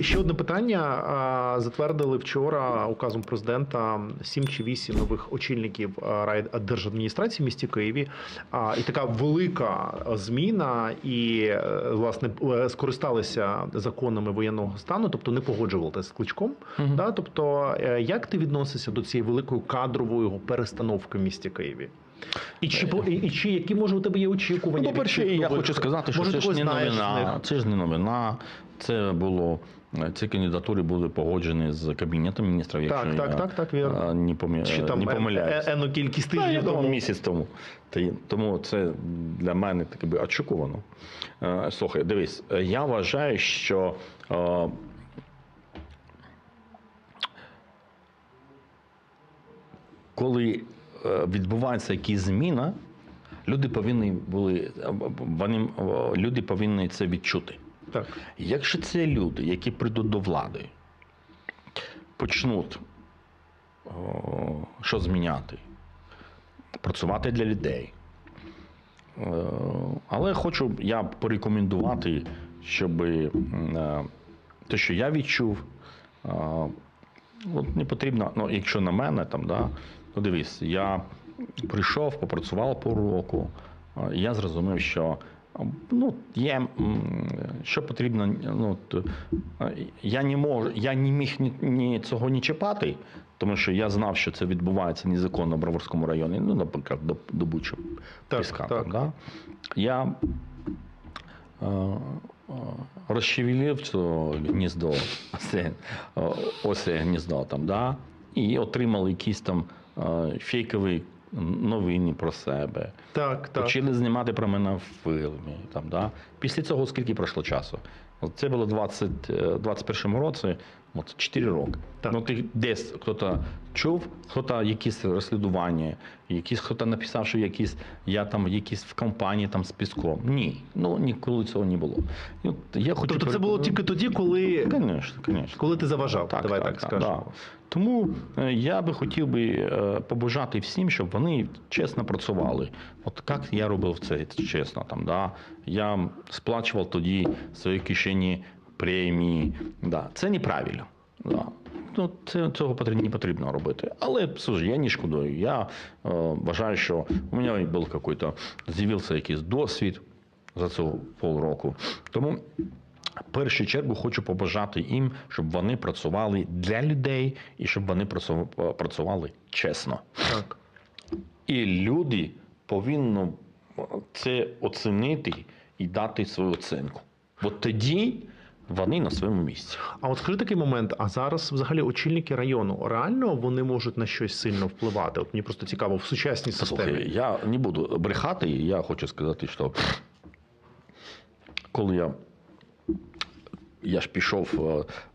Ще одне питання. Затвердили вчора указом президента 7 чи 8 нових очільників райдержадміністрації в місті Києві. І така велика зміна, і е, власне е, скористалися законами воєнного стану, тобто не погоджувалися з кличком. Мгм. Да? Тобто, е, як ти відносишся до цієї великої кадрової перестановки в місті Києві? І чи, по- і, і чи які може у тебе є очікування? Ну, по-перше, я хочу сказати, що Може, це ж не новина. Це ж не новина. Це було ці кандидатури були погоджені з кабінетом міністрів. Так, якщо так, я, так, так, вірно. е, Не, помі... Чи там не е- помиляюсь. е- ену кількість я тижнів думаю, тому? місяць тому. Тому це для мене так би очікувано. Слухай, дивись, я вважаю, що коли відбувається якась зміна, люди повинні були вони, люди повинні це відчути. Так. Якщо це люди, які прийдуть до влади, почнуть о, що зміняти, працювати для людей. Е, Але хочу я порекомендувати, щоб е, те, що я відчув, е, от не потрібно, ну, якщо на мене, там, да, ну дивись, я прийшов, попрацював по року, я зрозумів, що ну, є, що потрібно, ну, е, я не можу, я не міг ні, ні цього не чіпати, тому що я знав, що це відбувається незаконно в Броварському районі, ну, наприклад, до, до Буча Так, піска. так. Да? Я е, е, розчевілив це гніздо, оце, е, гніздо там, да? і отримав якісь там е, новини про себе. Так, так. Почали знімати про мене в фільмі. Там, да? Після цього скільки пройшло часу? Це було 20, е, 21 році, от 4 роки. Так. Ну, ти десь хто-то чув, хто-то якісь розслідування, якісь хто-то написав, що якісь, я там якісь в компанії там з піском. Ні, ну ніколи цього не було. І от я хочу Тобто це було тільки тоді, коли, Звісно, звісно. коли ти заважав. Давай так, скажемо. Да. Тому е, я би хотів би е, побажати всім, щоб вони чесно працювали. От як я робив це чесно. Там, да? Я сплачував тоді в своїй кишені премії. Да. Це неправильно. Да. Ну, це, цього потрібно, не потрібно робити. Але слушай, я не шкодую. Я е, вважаю, що у мене був якийсь, з'явився якийсь досвід за цього полроку. Тому в першу чергу хочу побажати їм, щоб вони працювали для людей і щоб вони працювали чесно. Так. І люди повинні це оцінити і дати свою оцінку. От тоді вони на своєму місці. А от скажи такий момент: а зараз взагалі очільники району реально вони можуть на щось сильно впливати? От мені просто цікаво в сучасній системі. Слухай, я не буду брехати, я хочу сказати, що коли я. Я ж пішов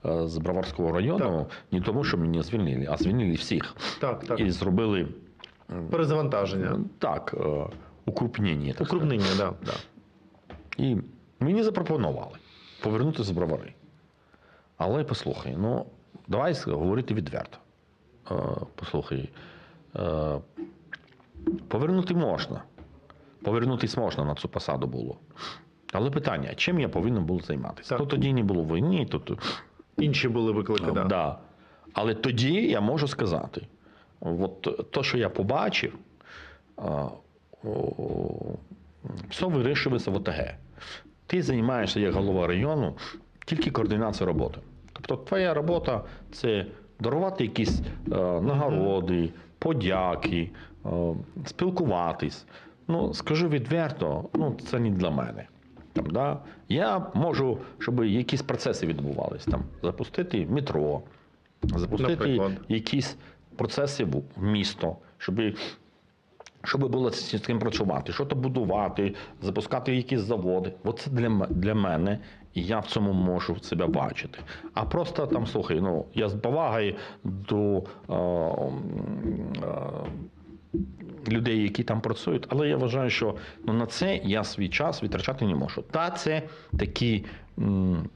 е, е, з Броварського району не тому, що мене звільнили, а звільнили всіх. Так, так. І зробили Перезавантаження. так, е, укрупнення. так Укрупнення, да, да. І мені запропонували повернутися з бровари. Але послухай, ну давай говорити відверто. Е, послухай, е, повернути можна. Повернутись можна на цю посаду було. Але питання, чим я повинен був займатися? Так. То тоді не було війни, то, то Інші були виклики, да. Да. Але тоді я можу сказати: от то, що я побачив, все вирішується в ОТГ. Ти займаєшся як голова району тільки координацією роботи. Тобто, твоя робота це дарувати якісь е, нагороди, подяки, е, спілкуватись. Ну, скажу відверто, ну, це не для мене. Там, да? Я можу, щоб якісь процеси відбувалися. Там, запустити метро, запустити Наприклад. якісь процеси в в місто, щоб, щоб було з цим працювати, що то будувати, запускати якісь заводи. Оце для, для мене, і я в цьому можу себе бачити. А просто там, слухай, ну, я з повагою до. е, е, людей, які там працюють, але я вважаю, що ну, на це я свій час витрачати не можу. Та це такі м,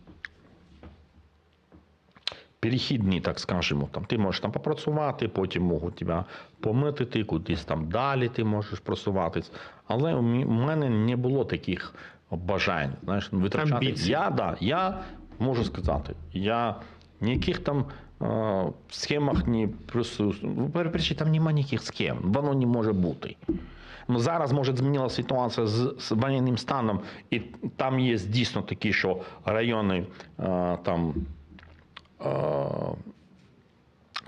перехідні, так скажемо. Там, ти можеш там попрацювати, потім можуть тебе помитити, кудись там далі ти можеш просуватись. Але у мене не було таких бажань знаєш, витрачати. Амбіцій. Я, да, я можу сказати, Я ніяких там е, схемах не присутствую. Ви там немає ніяких схем. Воно не може бути. Ну, зараз може змінилася ситуація з, з воєнним станом, і там є дійсно такі, що райони е, там. Е,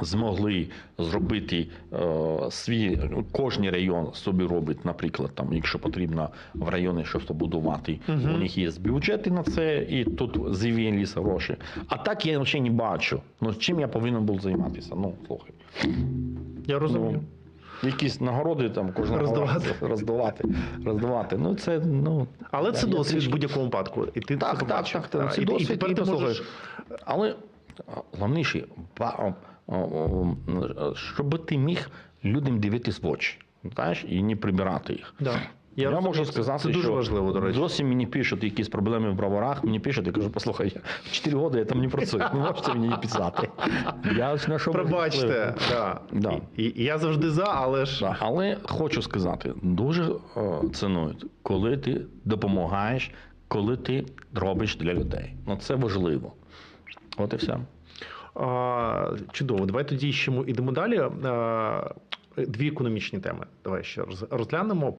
змогли зробити е, свій кожний район собі робить, наприклад, там, якщо потрібно в районі щось побудувати, Мгм. у них є бюджети на це, і тут з'явилися гроші. А так я взагалі не бачу. Ну чим я повинен був займатися? Ну, слухай. Я розумію. Ну, якісь нагороди там кожного Роздавати. роздавати. роздавати. Ну, це, ну, Але це досвід в будь-якому випадку. І ти Так, це так, так, так, Так, це і- досвід, І тепер ти можеш Але головніше, щоб ти міг людям дивитись в очі, знаєш, і не прибирати їх. Да. Я, розумію, можу сказати, це дуже що важливо, до речі. Досі мені пишуть якісь проблеми в броварах, мені пишуть, я кажу, послухай, я 4 роки я там не працюю, ви можете мені не писати. Я на що Пробачте, да. Да. І, і я завжди за, але ж Да, але хочу сказати, дуже е, цінують, коли ти допомагаєш, коли ти робиш для людей. Ну це важливо. От і все. а, чудово. Давай тоді ще йдемо далі. А, дві економічні теми. Давай ще роз- розглянемо.